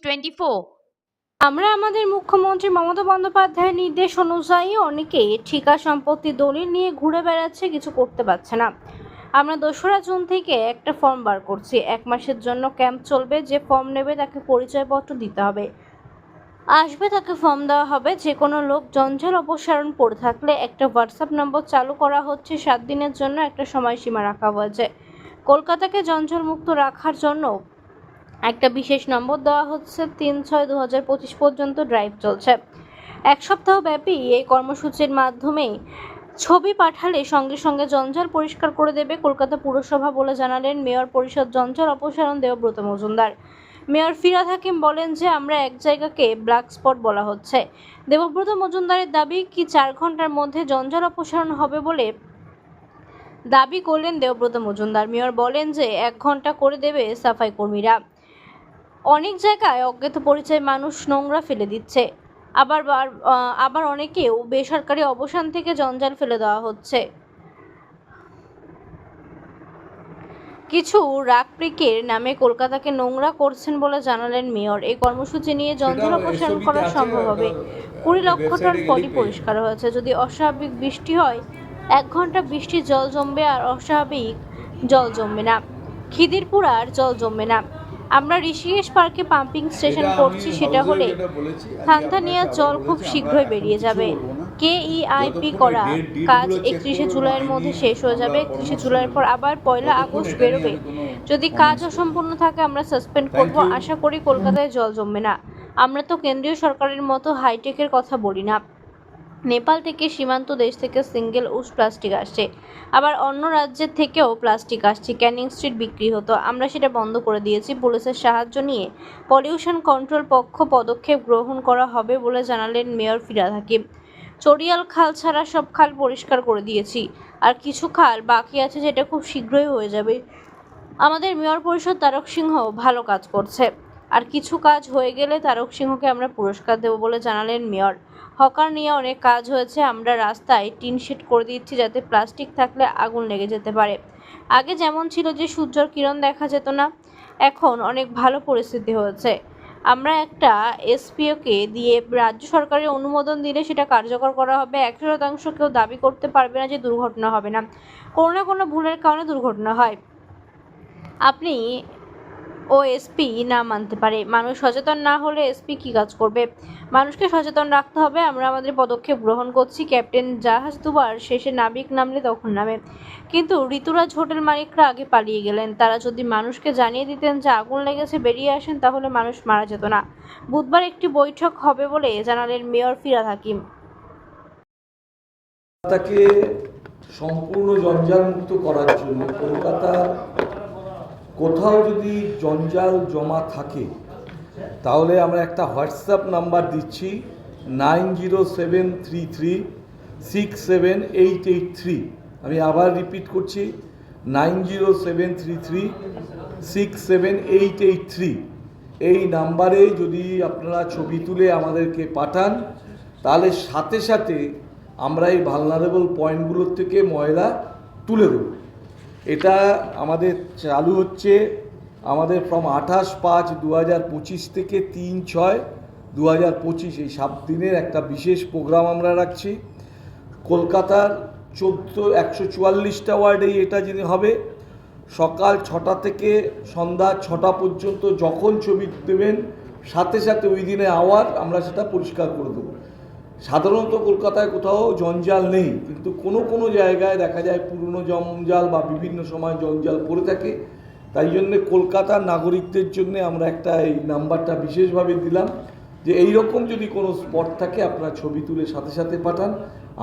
Twenty four আমরা আমাদের মুখ্যমন্ত্রী মমতা বন্দ্যোপাধ্যায়ের নির্দেশ অনুযায়ী অনেকে ঠিকা সম্পত্তি দলিল নিয়ে ঘুরে বেড়াচ্ছে, কিছু করতে পারছে না। আমরা দোসরা জুন থেকে একটা ফর্ম বার করছি। এক মাসের জন্য ক্যাম্প চলবে, যে ফর্ম নেবে তাকে পরিচয়পত্র দিতে হবে। আসবে তাকে ফর্ম দেওয়া হবে। যে কোনো লোক জঞ্জাল অপসারণ করে থাকলে একটা হোয়াটসঅ্যাপ নম্বর চালু করা হচ্ছে। সাত দিনের জন্য একটা সময়সীমা রাখা হয়েছে। কলকাতাকে জঞ্জাল মুক্ত রাখার জন্য একটা বিশেষ নম্বর দেওয়া হচ্ছে তিন ছয় দু হাজার পঁচিশ পর্যন্ত ড্রাইভ চলছে। এক সপ্তাহ ব্যাপী এই কর্মসূচির মাধ্যমে ছবি পাঠালে সঙ্গে সঙ্গে জঞ্জাল পরিষ্কার করে দেবে কলকাতা পুরসভা বলে জানালেন মেয়র পরিষদ জঞ্জাল অপসারণ দেবব্রত মজুমদার। মেয়র ফিরাদ হাকিম বলেন যে, আমরা এক জায়গাকে ব্ল্যাক স্পট বলা হচ্ছে। দেবব্রত মজুমদারের দাবি, কি চার ঘণ্টার মধ্যে জঞ্জাল অপসারণ হবে বলে দাবি করলেন দেবব্রত মজুমদার। মেয়র বলেন যে, এক ঘণ্টা করে দেবে সাফাই কর্মীরা। অনেক জায়গায় অজ্ঞাত পরিচয় মানুষ নোংরা ফেলে দিচ্ছে। আবার বার- আবার অনেকেও বেসরকারি অবসান থেকে জঞ্জাল ফেলে দেওয়া হচ্ছে। কিছু রাগপ্রিকের নামে কলকাতাকে নোংরা করছেন বলে জানালেন মেয়র। এই কর্মসূচি নিয়ে জঞ্জাল অপসারণ করা সম্ভব হবে। কুড়ি লক্ষ টন পলি পরিষ্কার হয়েছে। যদি অস্বাভাবিক বৃষ্টি হয় এক ঘণ্টা বৃষ্টির জল জমবে আর অস্বাভাবিক জল জমবে না। খিদিরপুর আর জল জমবে না। আমরা ঋষিকেশ পার্কে পাম্পিং স্টেশন করছি সেটা হলে যেটা বলেছি, আজকে থানথানিয়া আপনাকে জল খুব শীঘ্রই বেরিয়ে যাবে। বলব না। কেইআইপি করা কাজ একত্রিশে জুলাইয়ের মধ্যে শেষ হয়ে যাবে একত্রিশে জুলাইয়ের পর আবার পয়লা আগস্ট বেরোবে। যদি কাজ অসম্পূর্ণ থাকে আমরা সাসপেন্ড করব। আশা করি কলকাতায় জল জমবে না। আমরা তো কেন্দ্রীয় সরকারের মতো হাইটেকের কথা বলি না। নেপাল থেকে সীমান্ত দেশ থেকে সিঙ্গেল উস প্লাস্টিক আসছে। আবার অন্য রাজ্যের থেকেও প্লাস্টিক আসছে। ক্যানিং স্ট্রিট বিক্রি হতো। আমরা সেটা বন্ধ করে দিয়েছি। পুলিশের সাহায্য নিয়ে পলিউশন কন্ট্রোল পক্ষ পদক্ষেপ গ্রহণ করা হবে বলে জানালেন মেয়র ফিরাদ হাকিম। চড়িয়াল খাল ছাড়া সব খাল পরিষ্কার করে দিয়েছি। আর কিছু খাল বাকি আছে যেটা খুব শীঘ্রই হয়ে যাবে। আমাদের মেয়র পরিষদ তারক সিংহ ভালো কাজ করছে। আর কিছু কাজ হয়ে গেলে তারক সিংহকে আমরা পুরস্কার দেব বলে জানালেন মেয়র। হকার নিয়ে অনেক কাজ হয়েছে, আমরা রাস্তায় টিন শেড করে দিচ্ছি যাতে প্লাস্টিক থাকলে আগুন লেগে যেতে পারে। আগে যেমন ছিল যে সূর্যর কিরণ দেখা যেত না, এখন অনেক ভালো পরিস্থিতি হয়েছে। আমরা একটা এসপিওকে দিয়ে রাজ্য সরকারের অনুমোদন দিলে সেটা কার্যকর করা হবে। একশো শতাংশ কেউ দাবি করতে পারবে না যে দুর্ঘটনা হবে না। কোনো না কোনো ভুলের কারণে দুর্ঘটনা হয়। আপনি ও এসপি না মানতে পারে। মানুষ সচেতন না হলে এসপি কি কাজ করবে? মানুষকে সচেতন রাখতে হবে। আমরা আমাদের পদক্ষেপ গ্রহণ করছি। ক্যাপ্টেন জাহাজ দুবার শেষে নাবিক নামলে তখন নামে। কিন্তু ঋতুরাজ হোটেল মালিকরা আগে পালিয়ে গেলেন। তারা যদি মানুষকে জানিয়ে দিতেন যে আগুন লেগেছে, বেরিয়ে আসেন, তাহলে মানুষ মারা যেত না। বুধবার একটি বৈঠক হবে বলে জানালেন মেয়র ফিরাদ হাকিম। কলকাতাকে সম্পূর্ণ জঞ্জাল মুক্ত করার জন্য কলকাতা কোথাও যদি জঞ্জাল জমা থাকে, তাহলে আমরা একটা হোয়াটসঅ্যাপ নাম্বার দিচ্ছি nine zero seven three three, six seven eight eight three. আমি আবার রিপিট করছি, nine zero seven three three, six seven eight eight three. এই নাম্বারে যদি আপনারা ছবি তুলে আমাদেরকে পাঠান, তাহলে সাথে সাথে আমরা এই ভালনারেবল পয়েন্টগুলোর থেকে ময়লা তুলে দেব। এটা আমাদের চালু হচ্ছে আমাদের ফ্রম আঠাশ পাঁচ দু হাজার পঁচিশ থেকে তিন ছয় দু হাজার পঁচিশ এই সাত দিনের একটা বিশেষ প্রোগ্রাম আমরা রাখছি। কলকাতার চোদ্দ, একশো চুয়াল্লিশটা ওয়ার্ডেই এটা যিনি হবে, সকাল ছটা থেকে সন্ধ্যা ছটা পর্যন্ত যখন ছবি দেবেন, সাথে সাথে ওই দিনে আওয়ার আমরা সেটা পরিষ্কার করে দেবো। সাধারণত কলকাতায় কোথাও জঞ্জাল নেই কিন্তু কোনো কোনো জায়গায় দেখা যায় পুরনো জঞ্জাল বা বিভিন্ন সময় জঞ্জাল পড়ে থাকে। তাই জন্যে কলকাতার নাগরিকদের জন্য আমরা একটা এই নাম্বারটা বিশেষভাবে দিলাম যে এই রকম যদি কোনো স্পট থাকে আপনারা ছবি তুলে সাথে সাথে পাঠান।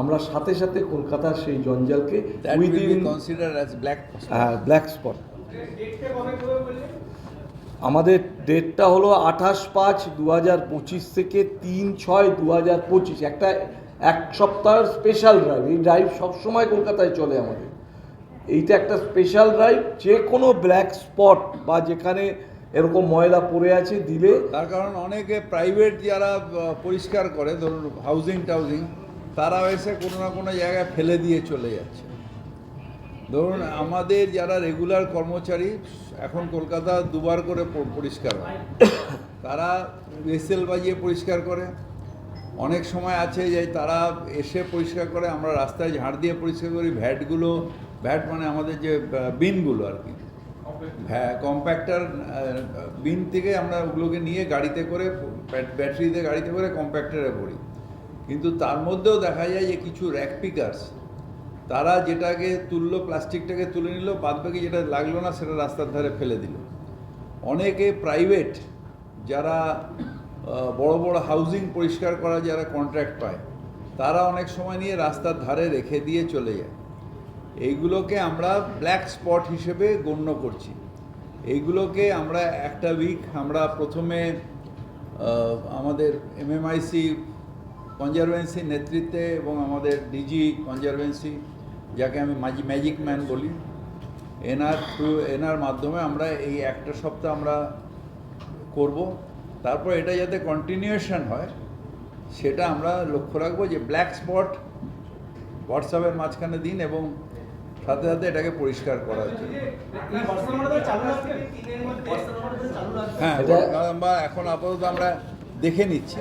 আমরা সাথে সাথে কলকাতার সেই জঞ্জালকে হ্যাঁ ব্ল্যাক স্পট আমাদের ডেটটা হলো আঠাশ পাঁচ দু হাজার পঁচিশ থেকে তিন ছয় দু হাজার পঁচিশ। একটা এক সপ্তাহের স্পেশাল ড্রাইভ এই ড্রাইভ সবসময় কলকাতায় চলে আমাদের। এইটা একটা স্পেশাল ড্রাইভ যে কোনো ব্ল্যাক স্পট বা যেখানে এরকম ময়লা পড়ে আছে, দিলে তার কারণ অনেকে প্রাইভেট যারা পরিষ্কার করে, ধরুন হাউজিং টাউজিং তারা এসে কোনো না কোনো জায়গায় ফেলে দিয়ে চলে যাচ্ছে। ধরুন আমাদের যারা রেগুলার কর্মচারী এখন কলকাতা দুবার করে পরিষ্কার হয়। তারা রেসেল বাজিয়ে পরিষ্কার করে। অনেক সময় আছে যে তারা এসে পরিষ্কার করে আমরা রাস্তায় ঝাড় দিয়ে পরিষ্কার করি ভ্যাটগুলো ভ্যাট মানে আমাদের যে বিনগুলো আর কি। কম্প্যাক্টার বিন থেকে আমরা ওগুলোকে নিয়ে গাড়িতে করে ব্যাটারিতে গাড়িতে করে কম্প্যাক্টারে ভরি। কিন্তু তার মধ্যেও দেখা যায় যে কিছু র্যাক পিকার্স তারা যেটাকে তুললো, প্লাস্টিকটাকে তুলে নিল বাদ বাকি যেটা লাগল না সেটা রাস্তার ধারে ফেলে দিল। অনেকে প্রাইভেট যারা বড় বড় হাউজিং পরিষ্কার করা যারা কন্ট্রাক্ট পায়, তারা অনেক সময় নিয়ে রাস্তার ধারে রেখে দিয়ে চলে যায়। এইগুলোকে আমরা ব্ল্যাক স্পট হিসেবে গণ্য করছি। এইগুলোকে আমরা একটা উইক আমরা প্রথমে আমাদের এমএমআইসি কনজারভেন্সির নেতৃত্বে এবং আমাদের ডিজি কনজারভেন্সি যাকে আমি মাজি ম্যাজিক ম্যান বলি এনার থ্রু এনার মাধ্যমে আমরা এই একটা সপ্তাহ আমরা করব। তারপর এটা যাতে কন্টিনিউয়েশন হয় সেটা আমরা লক্ষ্য রাখব যে ব্ল্যাক স্পট হোয়াটসঅ্যাপের মাঝখানে দিন এবং সাথে সাথে এটাকে পরিষ্কার করার জন্য। হ্যাঁ এখন আপাতত আমরা দেখে নিচ্ছি।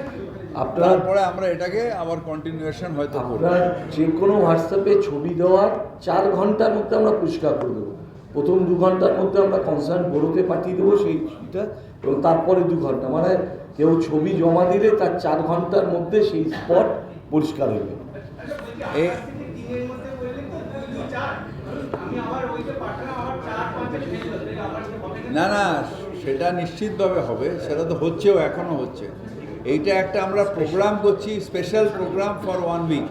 আপনার তারপরে আমরা এটাকে আবার কন্টিনিউয়েশন হয়তো আপনার যে কোনো হোয়াটসঅ্যাপে ছবি দেওয়ার চার ঘণ্টার মধ্যে আমরা পরিষ্কার করে দেবো। প্রথম দু ঘণ্টার মধ্যে আমরা কনসার্ন বোর্ডকে পাঠিয়ে দেবো সেই ছবিটা এবং তারপরে দু ঘণ্টা। মানে কেউ ছবি জমা দিলে তার চার ঘণ্টার মধ্যে সেই স্পট পরিষ্কার হয়ে যাবে। না না সেটা নিশ্চিতভাবে হবে সেটা তো হচ্ছেও এখনও হচ্ছে। এইটা একটা আমরা প্রোগ্রাম করছি special program for one week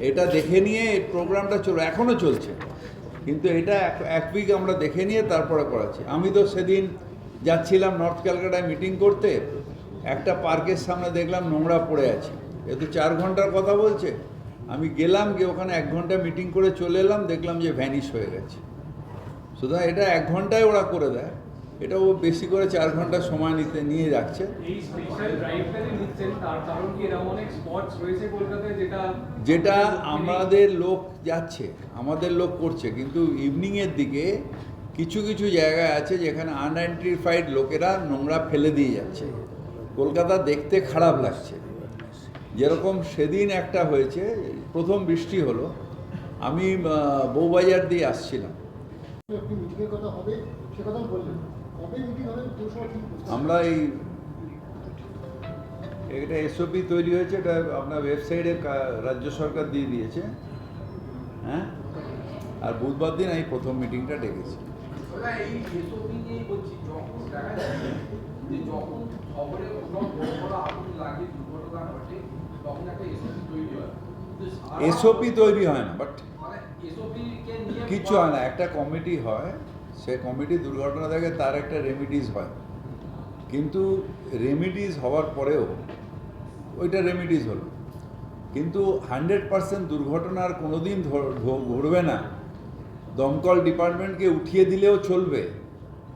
এটা দেখে নিয়ে এই প্রোগ্রামটা চলো এখনও চলছে। কিন্তু এটা এক- উইক আমরা দেখে নিয়ে তারপরে করাচ্ছি। আমি তো সেদিন যাচ্ছিলাম নর্থ ক্যালকাটায় মিটিং করতে, একটা পার্কের সামনে দেখলাম নোংরা পড়ে আছে। এ তো চার ঘণ্টার কথা বলছে। আমি গেলাম, গিয়ে ওখানে এক ঘণ্টা মিটিং করে চলে এলাম, দেখলাম যে ভ্যানিশ হয়ে গেছে। সুতরাং এটা এক ঘন্টায় ওরা করে দেয়। এটা ও বেশি করে চার ঘণ্টা সময় নিতে নিয়ে যাচ্ছে। এই স্পেশাল ড্রাইভটা যে নিচ্ছেন তার কারণ কি? এরকম অনেক স্পটস রয়েছে কলকাতায় যেটা যেটা আমাদের লোক যাচ্ছে আমাদের লোক করছে কিন্তু ইভিনিংয়ের দিকে কিছু কিছু জায়গায় আছে যেখানে আনআইডেন্টিফাইড লোকেরা নোংরা ফেলে দিয়ে যাচ্ছে। কলকাতা দেখতে খারাপ লাগছে। যেরকম সেদিন একটা হয়েছে প্রথম বৃষ্টি হলো আমি বউবাজার দিয়ে আসছিলাম। একটি মিটিংয়ের কথা হবে সে কথা বললেন। আমরা এই এটা এসওপি তৈরি হয়েছে এটা আপনার ওয়েবসাইটে রাজ্য সরকার দিয়ে দিয়েছে। হ্যাঁ? আর বুধবার দিন আমি প্রথম মিটিংটা ডেকেছি। এসওপি তৈরি হয়। না বাট মানে এসওপি কে নিয়ে কিচ্ছু হয় না একটা কমিটি হয় সে কমিটি দুর্ঘটনা দেখে তার একটা রেমিডিজ হয়। কিন্তু রেমিডিজ হওয়ার পরেও ওইটা রেমিডিজ হলো। কিন্তু হান্ড্রেড পার্সেন্ট দুর্ঘটনার কোনো দিন ঘটবে না। দমকল ডিপার্টমেন্টকে উঠিয়ে দিলেও চলবে।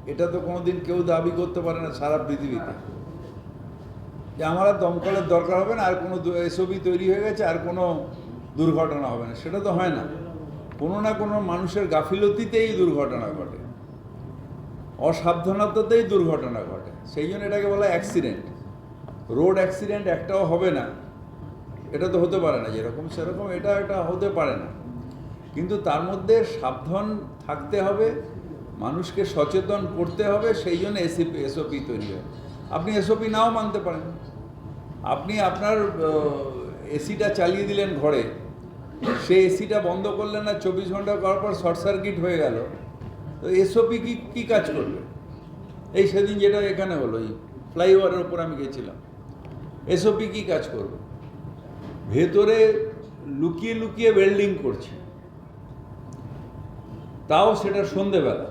এটা তো কোনো দিন কেউ দাবি করতে পারে না সারা পৃথিবীতে। যে আমার দমকলের দরকার হবে না, আর কোনো এসবি তৈরি হয়ে গেছে, আর কোনো দুর্ঘটনা হবে না। সেটা তো হয় না। কোনো না কোনো মানুষের গাফিলতিতেই দুর্ঘটনা ঘটে। অসাবধানতাতেই দুর্ঘটনা ঘটে। সেই জন্য এটাকে বলা অ্যাক্সিডেন্ট রোড অ্যাক্সিডেন্ট একটাও হবে না। এটা তো হতে পারে না, যেরকম সেরকম এটা এটা হতে পারে না। কিন্তু তার মধ্যে সাবধান থাকতে হবে, মানুষকে সচেতন করতে হবে, সেই জন্য এসিপি এসওপি তৈরি হয়। আপনি এসওপি নাও মানতে পারেন। আপনি আপনার এসিটা চালিয়ে দিলেন ঘরে সে এসিটা বন্ধ করলেন না, চব্বিশ ঘণ্টা করার পর শর্ট সার্কিট হয়ে গেল। এসওপি কি, কী কাজ করবে? এই সেদিন যেটা এখানে হলো, এই ফ্লাইওভারের ওপর আমি গেছিলাম। এসওপি কি কাজ করবে? ভেতরে লুকিয়ে লুকিয়ে ওয়েল্ডিং করছে। তাও সেটা সন্ধেবেলা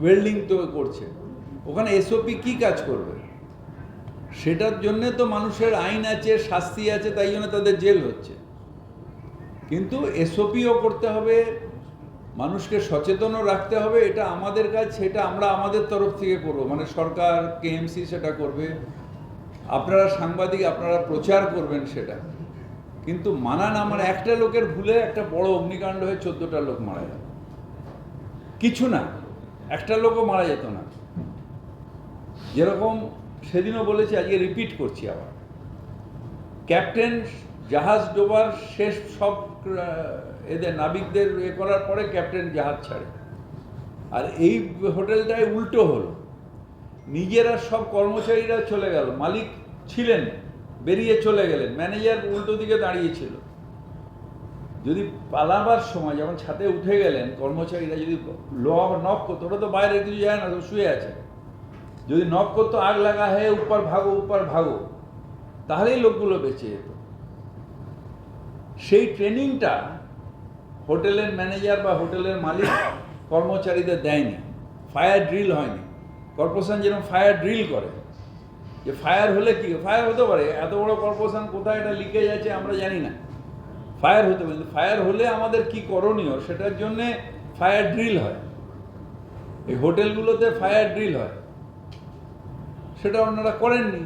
ওয়েল্ডিং তো করছে। ওখানে এসওপি কি কাজ করবে? সেটার জন্যে তো মানুষের আইন আছে, শাস্তি আছে, তাই জন্য তাদের জেল হচ্ছে। কিন্তু এসওপিও করতে হবে মানুষকে সচেতনও রাখতে হবে, এটা আমাদের কাজ, সেটা আমরা আমাদের তরফ থেকে করব। মানে সরকার কেএমসি সেটা করবে। আপনারা সাংবাদিক, আপনারা প্রচার করবেন সেটা। কিন্তু মানা না মানে একটা লোকের ভুলে একটা বড় অগ্নিকাণ্ড হয়ে চোদ্দটা লোক মারা যায়। কিছু না, একটা লোকও মারা যেত না। যেরকম সেদিনও বলেছি, আজকে রিপিট করছি আবার। ক্যাপ্টেন জাহাজ ডোবার শেষ সব এদের নাবিকদের এ করার পরে ক্যাপ্টেন জাহাজ ছাড়ে। আর এই হোটেলটায় উল্টো হলো। নিজেরা সব কর্মচারীরা চলে গেল। মালিক ছিলেন, বেরিয়ে চলে গেলেন। ম্যানেজার উল্টো দিকে দাঁড়িয়েছিল যদি পালাবার সময় যখন ছাতে উঠে গেলেন, কর্মচারীরা যদি ল নক করতো, ওরা তো বাইরে কিছু যায় না তো শুয়ে আছে। যদি নক করতো, আগ লাগা হে উপর ভাগো উপর ভাগো, তাহলেই লোকগুলো বেঁচে যেত। সেই ট্রেনিংটা হোটেলের ম্যানেজার বা হোটেলের মালিক কর্মচারীদের দেয়নি, ফায়ার ড্রিল হয়নি। কর্পোরেশন যেরকম ফায়ার ড্রিল করে, যে ফায়ার হলে কি, ফায়ার হতে পারে, এত বড় কর্পোরেশন কোথায় এটা লিকেজ আছে আমরা জানি না। ফায়ার হতে পারে ফায়ার হলে আমাদের কি করণীয় সেটার জন্যে ফায়ার ড্রিল হয়। এই হোটেলগুলোতে ফায়ার ড্রিল হয়। সেটা ওনারা করেননি।